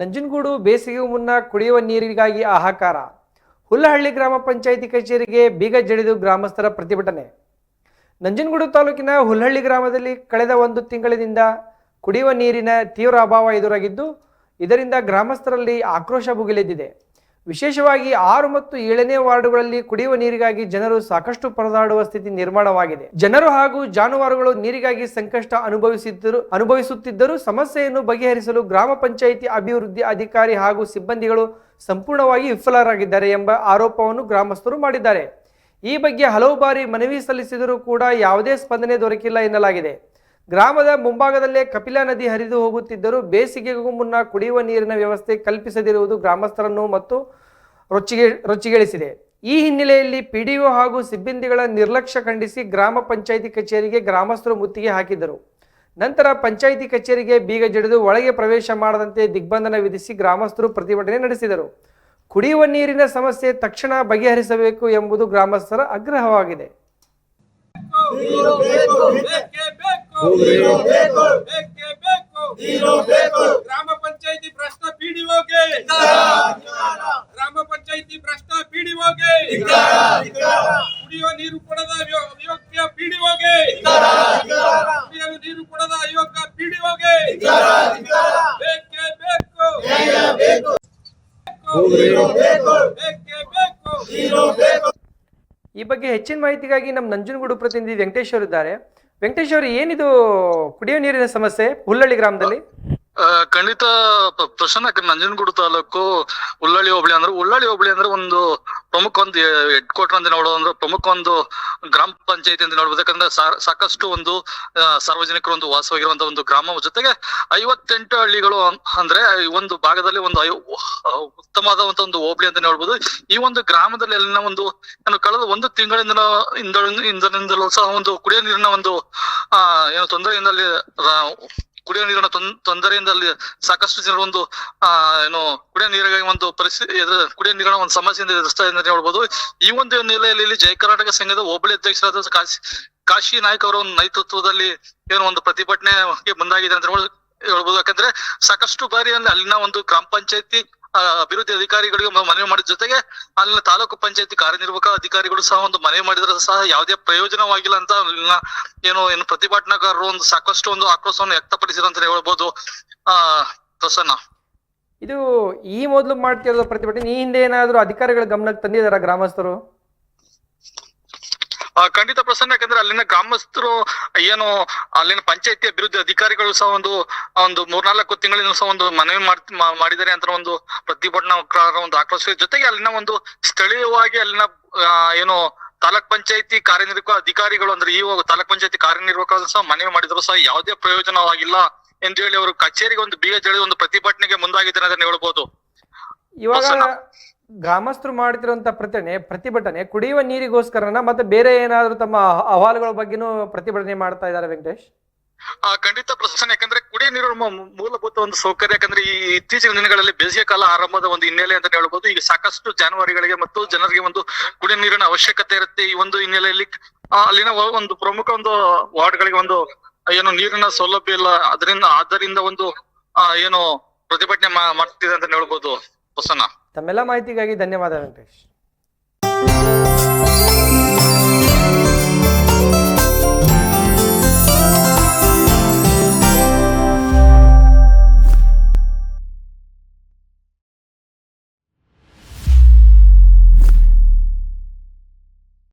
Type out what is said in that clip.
ನಂಜನಗೂಡು ಬೇಸಿಗೆ ಮುನ್ನ ಕುಡಿಯುವ ನೀರಿಗಾಗಿ ಹಾಹಾಕಾರ ಹುಲ್ಲಹಳ್ಳಿ ಗ್ರಾಮ ಪಂಚಾಯಿತಿ ಕಚೇರಿಗೆ ಬೀಗ ಜಡಿದು ಗ್ರಾಮಸ್ಥರ ಪ್ರತಿಭಟನೆ. ನಂಜನಗೂಡು ತಾಲೂಕಿನ ಹುಲ್ಲಹಳ್ಳಿ ಗ್ರಾಮದಲ್ಲಿ ಕಳೆದ ಒಂದು ತಿಂಗಳಿನಿಂದ ಕುಡಿಯುವ ನೀರಿನ ತೀವ್ರ ಅಭಾವ ಎದುರಾಗಿದ್ದು, ಇದರಿಂದ ಗ್ರಾಮಸ್ಥರಲ್ಲಿ ಆಕ್ರೋಶ ಭುಗಿಲೆದ್ದಿದೆ. ವಿಶೇಷವಾಗಿ ಆರು ಮತ್ತು ಏಳನೇ ವಾರ್ಡುಗಳಲ್ಲಿ ಕುಡಿಯುವ ನೀರಿಗಾಗಿ ಜನರು ಸಾಕಷ್ಟು ಪರದಾಡುವ ಸ್ಥಿತಿ ನಿರ್ಮಾಣವಾಗಿದೆ. ಜನರು ಹಾಗೂ ಜಾನುವಾರುಗಳು ನೀರಿಗಾಗಿ ಸಂಕಷ್ಟ ಅನುಭವಿಸಿದ್ದರು, ಅನುಭವಿಸುತ್ತಿದ್ದರೂ ಸಮಸ್ಯೆಯನ್ನು ಬಗೆಹರಿಸಲು ಗ್ರಾಮ ಪಂಚಾಯಿತಿ ಅಭಿವೃದ್ಧಿ ಅಧಿಕಾರಿ ಹಾಗೂ ಸಿಬ್ಬಂದಿಗಳು ಸಂಪೂರ್ಣವಾಗಿ ವಿಫಲರಾಗಿದ್ದಾರೆ ಎಂಬ ಆರೋಪವನ್ನು ಗ್ರಾಮಸ್ಥರು ಮಾಡಿದ್ದಾರೆ. ಈ ಬಗ್ಗೆ ಹಲವು ಬಾರಿ ಮನವಿ ಸಲ್ಲಿಸಿದರೂ ಕೂಡ ಯಾವುದೇ ಸ್ಪಂದನೆ ದೊರಕಿಲ್ಲ ಎನ್ನಲಾಗಿದೆ. ಗ್ರಾಮದ ಮುಂಭಾಗದಲ್ಲೇ ಕಪಿಲಾ ನದಿ ಹರಿದು ಹೋಗುತ್ತಿದ್ದರೂ ಬೇಸಿಗೆಗೂ ಮುನ್ನ ಕುಡಿಯುವ ನೀರಿನ ವ್ಯವಸ್ಥೆ ಕಲ್ಪಿಸದಿರುವುದು ಗ್ರಾಮಸ್ಥರನ್ನು ಮತ್ತು ರೊಚ್ಚಿಗೆ, ರೊಚ್ಚಿಗೇಳಿಸಿದೆ. ಈ ಹಿನ್ನೆಲೆಯಲ್ಲಿ ಪಿಡಿಒ ಹಾಗೂ ಸಿಬ್ಬಂದಿಗಳ ನಿರ್ಲಕ್ಷ್ಯ ಖಂಡಿಸಿ ಗ್ರಾಮ ಪಂಚಾಯಿತಿ ಕಚೇರಿಗೆ ಗ್ರಾಮಸ್ಥರು ಮುತ್ತಿಗೆ ಹಾಕಿದರು ನಂತರ ಪಂಚಾಯಿತಿ ಕಚೇರಿಗೆ ಬೀಗ ಜಡಿದು ಒಳಗೆ ಪ್ರವೇಶ ಮಾಡದಂತೆ ದಿಗ್ಬಂಧನ ವಿಧಿಸಿ ಗ್ರಾಮಸ್ಥರು ಪ್ರತಿಭಟನೆ ನಡೆಸಿದರು. ಕುಡಿಯುವ ನೀರಿನ ಸಮಸ್ಯೆ ತಕ್ಷಣ ಬಗೆಹರಿಸಬೇಕು ಎಂಬುದು ಗ್ರಾಮಸ್ಥರ ಆಗ್ರಹವಾಗಿದೆ. ಗ್ರಾಮ ಪಂಚಾಯತಿ ಭ್ರಷ್ಟ ಪಿಡಿಒಗೆ ಗ್ರಾಮ ಪಂಚಾಯತಿ ಭ್ರಷ್ಟ ಪಿಡಿಒಗೆ ಕುಡಿಯುವ ನೀರು ಕೊಡದ ಅಯೋ- ಅಯೋಗ್ಯ ಪಿಡಿಒಗೆ ಕುಡಿಯುವ ನೀರು ಕೊಡದ ಅಯೋಗ್ಯ ಪಿಡಿಒಗೆ ಬೇಕೇ? ಬೇಕು? ಬೇಕು ನೀರು ಬೇಕು. ಬೇಕೇ. ಬೇಕು? ನೀರು ಬೇಕು. ಈ ಬಗ್ಗೆ ಹೆಚ್ಚಿನ ಮಾಹಿತಿಗಾಗಿ ನಮ್ಮ ನಂಜನಗೂಡು ಪ್ರತಿನಿಧಿ ವೆಂಕಟೇಶ್ವರ್ ಇದ್ದಾರೆ. ವೆಂಕಟೇಶ್ ಅವರು ಏನಿದು ಕುಡಿಯುವ ನೀರಿನ ಸಮಸ್ಯೆ ಹುಲ್ಲಳ್ಳಿ ಗ್ರಾಮದಲ್ಲಿ? ಖಂಡಿತ ಪ್ರಶ್ನೆ ನಂಜನಗೂಡು ತಾಲೂಕು ಉಳ್ಳಾಳಿ ಹೋಬಳಿ ಅಂದ್ರೆ ಉಳ್ಳಾಳಿ ಹೋಬಳಿ ಅಂದ್ರೆ ಒಂದು ಪ್ರಮುಖ ಒಂದು ಹೆಡ್ ಕ್ವಾರ್ಟರ್ ಅಂತ ನೋಡೋದು ಅಂದ್ರೆ ಪ್ರಮುಖ ಒಂದು ಗ್ರಾಮ ಪಂಚಾಯತಿ ಅಂತ ನೋಡ್ಬೋದು. ಯಾಕಂದ್ರೆ ಸಾಕಷ್ಟು ಒಂದು ಸಾರ್ವಜನಿಕರು ಒಂದು ವಾಸವಾಗಿರುವಂತ ಒಂದು ಗ್ರಾಮ. ಜೊತೆಗೆ ಐವತ್ತೆಂಟು ಹಳ್ಳಿಗಳು ಅಂದ್ರೆ ಈ ಒಂದು ಭಾಗದಲ್ಲಿ ಒಂದು ಉತ್ತಮವಾದಂತ ಒಂದು ಹೋಬಳಿ ಅಂತ ನೋಡ್ಬೋದು. ಈ ಒಂದು ಗ್ರಾಮದಲ್ಲಿ ಅಲ್ಲಿನ ಒಂದು ಏನು ಕಳೆದ ಒಂದು ತಿಂಗಳಿಂದ ಇಂದಲೂ ಸಹ ಒಂದು ಕುಡಿಯೋ ನೀರಿನ ಒಂದು ಏನು ತೊಂದರೆಯಿಂದ ಕುಡಿಯೋ ನೀರಿನ ತೊಂದ್- ತೊಂದರೆಯಿಂದ ಅಲ್ಲಿ ಸಾಕಷ್ಟು ಜನರು ಒಂದು, ಆ, ಏನು, ಕುಡಿಯೋ ನೀರಿಗಾಗಿ ಒಂದು ಪರಿಸ್ಥಿತಿ ಕುಡಿಯೋ ನೀರಿನ ಒಂದು ಸಮಸ್ಯೆಯಿಂದ ಎದುರಿಸ್ತಾ ಹೇಳ್ಬೋದು. ಈ ಒಂದು ನೆಲೆಯಲ್ಲಿ ಜಯ ಕರ್ನಾಟಕ ಸಂಘದ ಹೋಬಳಿ ಅಧ್ಯಕ್ಷರಾದ ಕಾಶಿ ಕಾಶಿ ನಾಯ್ಕ ಅವರ ಒಂದು ನೇತೃತ್ವದಲ್ಲಿ ಏನು ಒಂದು ಪ್ರತಿಭಟನೆ ಮುಂದಾಗಿದೆ ಅಂತ ಹೇಳ್ಬೋದು- ಯಾಕಂದ್ರೆ ಸಾಕಷ್ಟು ಬಾರಿ ಅಲ್ಲಿ ಅಲ್ಲಿನ ಒಂದು ಗ್ರಾಮ ಪಂಚಾಯತಿ ಅಭಿವೃದ್ಧಿ ಅಧಿಕಾರಿಗಳಿಗೆ ಮನವಿ ಮಾಡಿದ ಜೊತೆಗೆ ಅಲ್ಲಿನ ತಾಲೂಕು ಪಂಚಾಯತಿ ಕಾರ್ಯನಿರ್ವಾಹಕ ಅಧಿಕಾರಿಗಳು ಸಹ ಒಂದು ಮನವಿ ಮಾಡಿದ್ರೆ ಸಹ ಯಾವುದೇ ಪ್ರಯೋಜನವಾಗಿಲ್ಲ ಅಂತ ಏನು ಏನು ಪ್ರತಿಭಟನಾಕಾರರು ಒಂದು ಸಾಕಷ್ಟು ಒಂದು ಆಕ್ರೋಶವನ್ನು ವ್ಯಕ್ತಪಡಿಸಿದ್ರು ಅಂತ ಹೇಳ್ಬೋದು. ಆ, ಪ್ರಸನ್ನ. ಇದು ಈ ಮೊದಲು ಮಾಡ್ತಿರೋದು ಪ್ರತಿಭಟನೆ, ಈ ಹಿಂದೆ ಏನಾದರೂ ಅಧಿಕಾರಿಗಳ ಗಮನಕ್ಕೆ ತಂದಿದಾರ ಗ್ರಾಮಸ್ಥರು? ಖಂಡಿತ ಪ್ರಸನ್ನ ಯಾಕಂದ್ರೆ ಅಲ್ಲಿನ ಗ್ರಾಮಸ್ಥರು ಏನು ಅಲ್ಲಿನ ಪಂಚಾಯತಿ ಅಭಿವೃದ್ಧಿ ಅಧಿಕಾರಿಗಳು ಸಹ ಒಂದು ಒಂದು ಮೂರ್ನಾಲ್ಕು ತಿಂಗಳಿನ ಸಹ ಒಂದು ಮನವಿ ಮಾಡ್- ಮಾಡಿದ್ದಾರೆ ಅಂತ ಒಂದು ಪ್ರತಿಭಟನಾಕಾರ ಒಂದು ಆಕ್ರೋಶ ಜೊತೆಗೆ ಅಲ್ಲಿನ ಒಂದು ಸ್ಥಳೀಯವಾಗಿ ಅಲ್ಲಿನ ಏನು ತಾಲೂಕ್ ಪಂಚಾಯತಿ ಕಾರ್ಯನಿರ್ವಾಹಕ ಅಧಿಕಾರಿಗಳು ಅಂದ್ರೆ ಈ ತಾಲೂಕ್ ಪಂಚಾಯತಿ ಕಾರ್ಯನಿರ್ವಾಹಕರು ಸಹ ಮನವಿ ಮಾಡಿದ್ರು ಸಹ ಯಾವುದೇ ಪ್ರಯೋಜನವಾಗಿಲ್ಲ ಎಂದು ಹೇಳಿ ಅವರು ಕಚೇರಿಗೆ ಒಂದು ಬೀಗ ಜಳಿ ಒಂದು ಪ್ರತಿಭಟನೆಗೆ ಮುಂದಾಗಿದ್ದಾರೆ ಅಂತ ಹೇಳ್ಬೋದು ಇವಾಗ. ಗ್ರಾಮಸ್ಥರು ಮಾಡ್ತಿರುವಂತ ಪ್ರತಿಭಟನೆ ಪ್ರತಿಭಟನೆ, ಕುಡಿಯುವ ನೀರಿಗೋಸ್ಕರನ ಮತ್ತೆ ಬೇರೆ ಏನಾದರೂ ತಮ್ಮ ಅಹವಾಲುಗಳ ಬಗ್ಗೆನೂ ಪ್ರತಿಭಟನೆ ಮಾಡ್ತಾ ಇದ್ದಾರೆ ವೆಂಕಟೇಶ್? ಆ, ಖಂಡಿತ ಪ್ರಶ್ನೆ ಯಾಕಂದ್ರೆ ಕುಡಿಯ ನೀರು ಮೂಲಭೂತ ಒಂದು ಸೌಕರ್ಯ. ಯಾಕಂದ್ರೆ ಈ ಇತ್ತೀಚಿನ ದಿನಗಳಲ್ಲಿ ಬೇಸಿಗೆ ಕಾಲ ಆರಂಭದ ಒಂದು ಹಿನ್ನೆಲೆ ಅಂತ ಹೇಳ್ಬೋದು. ಈಗ ಸಾಕಷ್ಟು ಜಾನುವಾರುಗಳಿಗೆ ಮತ್ತು ಜನರಿಗೆ ಒಂದು ಕುಡಿಯ ನೀರಿನ ಅವಶ್ಯಕತೆ ಇರುತ್ತೆ. ಈ ಒಂದು ಹಿನ್ನೆಲೆಯಲ್ಲಿ ಅಲ್ಲಿನ ಒಂದು ಪ್ರಮುಖ ಒಂದು ವಾರ್ಡ್ಗಳಿಗೆ ಒಂದು, ಏನು, ನೀರಿನ ಸೌಲಭ್ಯ ಇಲ್ಲ. ಅದರಿಂದ, ಆದ್ದರಿಂದ ಒಂದು ಏನು ಪ್ರತಿಭಟನೆ ಮಾಡ್ತಿದೆ ಅಂತ ಹೇಳ್ಬೋದು ಹೊಸನ ತಮ್ಮೆಲ್ಲ ಮಾಹಿತಿಗಾಗಿ ಧನ್ಯವಾದ ವೆಂಕಟೇಶ್.